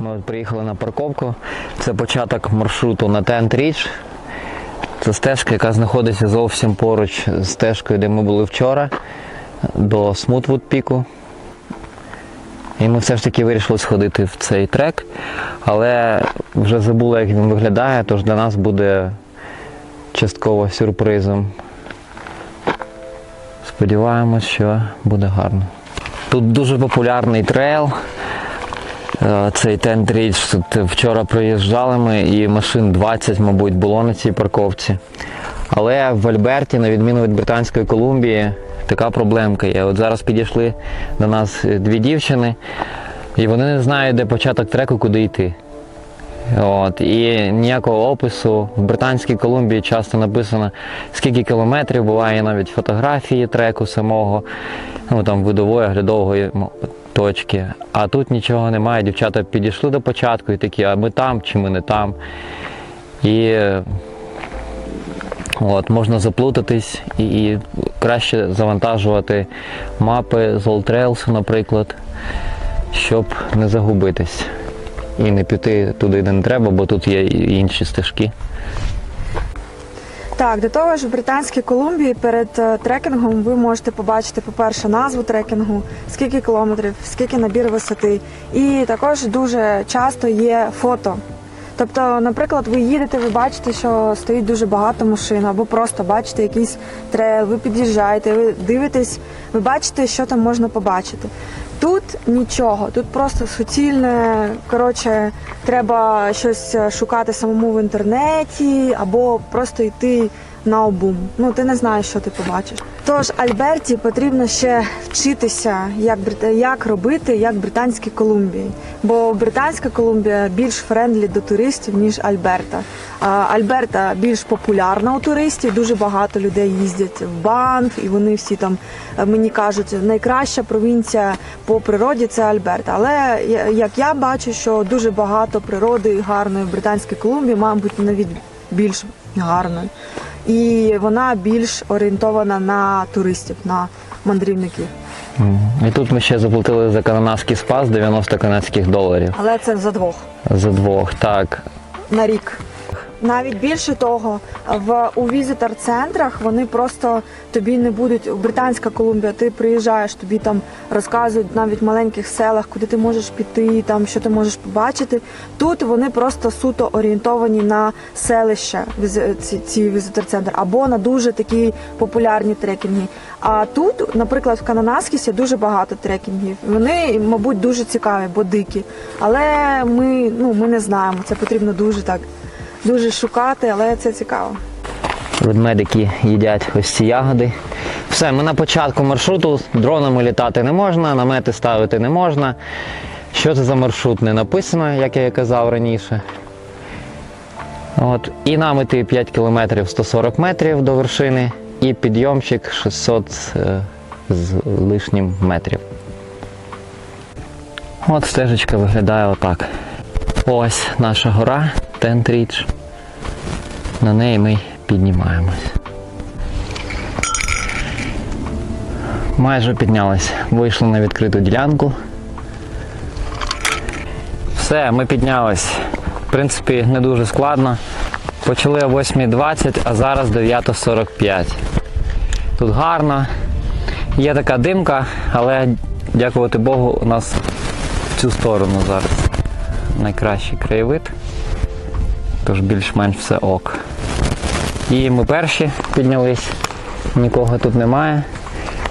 Ми приїхали на парковку. Це початок маршруту на Тент Річ. Це стежка, яка знаходиться зовсім поруч з стежкою, де ми були вчора, до Смутвуд піку. І ми все ж таки вирішили сходити в цей трек, але вже забули, як він виглядає, тож для нас буде частково сюрпризом. Сподіваємось, що буде гарно. Тут дуже популярний трейл. Е, Цей Тент Річ. Тут вчора приїжджали ми і машин 20, мабуть, було на цій парковці. Але в Альберті, на відміну від Британської Колумбії, така проблемка є. От зараз підійшли до нас е, дві дівчини, і вони не знають, де початок треку, куди йти. От, і ніякого опису. В Британській Колумбії часто написано, скільки кілометрів, буває навіть фотографії треку самого, ну там видової, оглядової точки. А тут нічого немає. Дівчата підійшли до початку і такі, а ми там чи ми не там. І от, можна заплутатись і, і краще завантажувати мапи з Trails, наприклад, щоб не загубитись і не піти туди, де не треба, бо тут є інші стежки. Так, до того ж, в Британській Колумбії перед е, трекінгом ви можете побачити, по-перше, назву трекінгу, скільки кілометрів, скільки набір висоти. І також дуже часто є фото. Тобто, наприклад, ви їдете, ви бачите, що стоїть дуже багато машин, або просто бачите якийсь трейл, ви під'їжджаєте, ви дивитесь, ви бачите, що там можна побачити. Тут нічого, тут просто суцільне. Коротше, треба щось е, шукати самому в інтернеті, або просто йти на обум. Ну ти не знаєш, що ти побачиш. Тож Альберті потрібно ще вчитися, як як робити, як Британській Колумбії. Бо Британська Колумбія більш френдлі до туристів ніж Альберта. Альберта більш популярна у туристів. Дуже багато людей їздять в Банф, і вони всі там е, мені кажуть, найкраща провінція по природі це Альберта. Але як я бачу, що дуже багато природи гарної в Британській Колумбії, мабуть, навіть більш гарної. І вона більш орієнтована на туристів, на мандрівників. І тут ми ще заплатили за канадський спас 90 канадських доларів. Але це за двох За двох. Так. на рік. Навіть більше того, в у візитор-центрах вони просто тобі не будуть. Британська Колумбія, ти приїжджаєш, тобі там розказують навіть в маленьких селах, куди ти можеш піти, там що ти можеш побачити. Тут вони просто суто орієнтовані на селище, ці, ці візитор-центри, або на дуже такі популярні трекінги. А тут, наприклад, в Кананаскісі дуже багато трекінгів. Вони, мабуть, дуже цікаві, бо дикі. Але ми, ну, ми не знаємо. Це потрібно дуже так дуже шукати, але це цікаво. Ведмедики їдять ось ці ягоди. Все, ми на початку маршруту дронами літати не можна, намети ставити не можна. Що це за маршрут не написано, як я і казав раніше. От. І нам іти 5 кілометрів 140 метрів до вершини і підйомчик 600 е, з лишнім метрів. От стежечка виглядає отак. Ось наша гора Тентріч. На неї ми піднімаємось. Майже піднялись. Вийшли на відкриту ділянку. Все, ми піднялись. В принципі, не дуже складно. Почали о 8.20, а зараз 9.45. Тут гарно. Є така димка, але дякувати Богу, у нас в цю сторону зараз найкращий краєвид. Тож більш-менш все ок. І ми перші піднялись, нікого тут немає.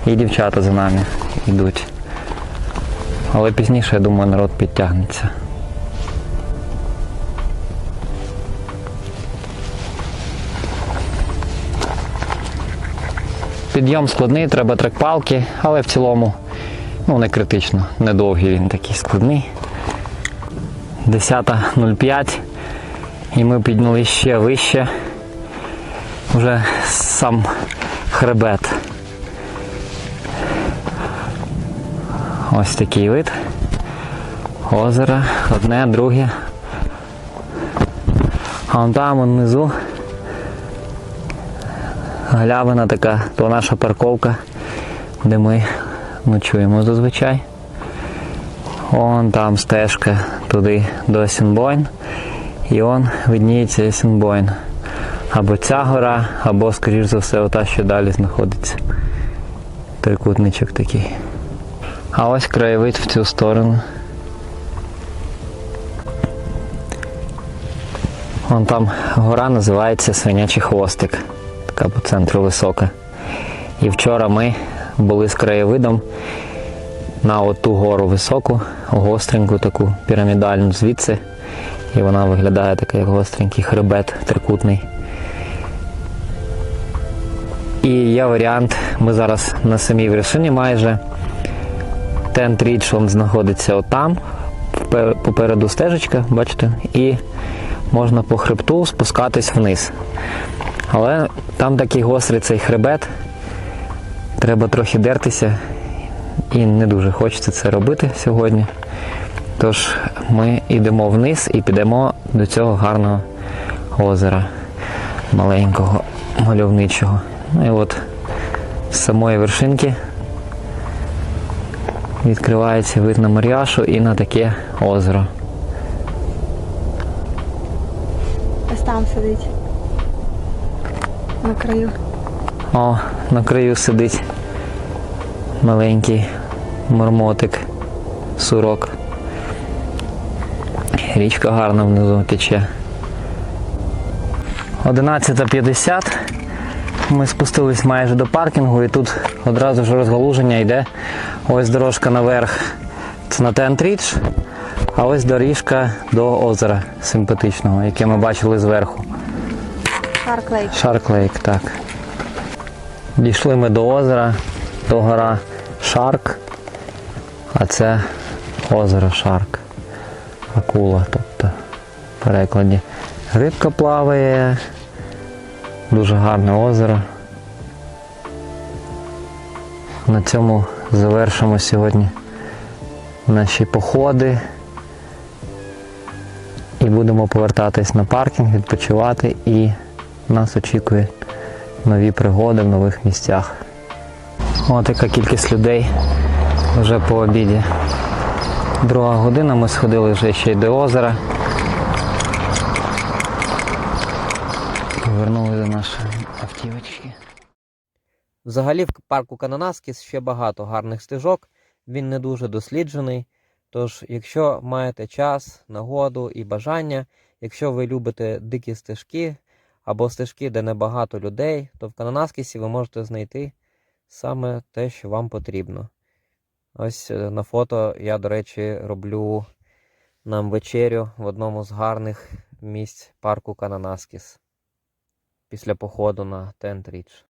І дівчата за нами йдуть. Але пізніше, я думаю, народ підтягнеться. Підйом складний, треба трекпалки, але в цілому ну, не критично, недовгий він такий складний. 10.05 і ми підняли ще вище. Вже сам хребет. Ось такий вид. Озеро, одне, друге. А вон там внизу галявина така, то наша парковка, де ми ночуємо зазвичай. Вон там стежка туди до Сінбойн. І он видніється Сінбойн. Або ця гора, або, скоріш за все, ота, що далі знаходиться. Трикутничок такий. А ось краєвид в цю сторону. Вон там гора називається Свинячий хвостик. Така по центру висока. І вчора ми були з краєвидом на оту гору високу, гостреньку таку пірамідальну звідси. І вона виглядає така, як гостренький хребет трикутний. І є варіант, ми зараз на самій вершині майже. Тент Річ знаходиться отам, попереду стежечка, бачите, і можна по хребту спускатись вниз. Але там такий гострий цей хребет, треба трохи дертися, і не дуже хочеться це робити сьогодні. Тож ми йдемо вниз і підемо до цього гарного озера маленького, мальовничого. Ну і от з самої вершинки відкривається вид на Мар'яшу і на таке озеро. Ось там сидить. На краю. О, на краю сидить маленький мормотик, сурок. Річка гарна внизу тече. 11.50. Ми спустились майже до паркінгу і тут одразу ж розгалуження йде. Ось дорожка наверх. Це на Тентріч, а ось доріжка до озера симпатичного, яке ми бачили зверху. Парк Лейк. Shark Lake, так. Дійшли ми до озера, до гора Шарк, а це озеро Шарк. Акула, тобто в перекладі. Рибка плаває, дуже гарне озеро. На цьому завершимо сьогодні наші походи. І будемо повертатись на паркінг, відпочивати і нас очікує нові пригоди в нових місцях. Ось яка кількість людей вже по обіді. Друга година, ми сходили вже ще й до озера. Повернули до нашої автівочки. Взагалі в парку Кананаскіс ще багато гарних стежок, він не дуже досліджений. Тож, якщо маєте час, нагоду і бажання, якщо ви любите дикі стежки або стежки, де небагато людей, то в Кананаскісі ви можете знайти саме те, що вам потрібно. Ось е, на фото я, до речі, роблю нам вечерю в одному з гарних місць парку Кананаскіс після походу на Тент Річ.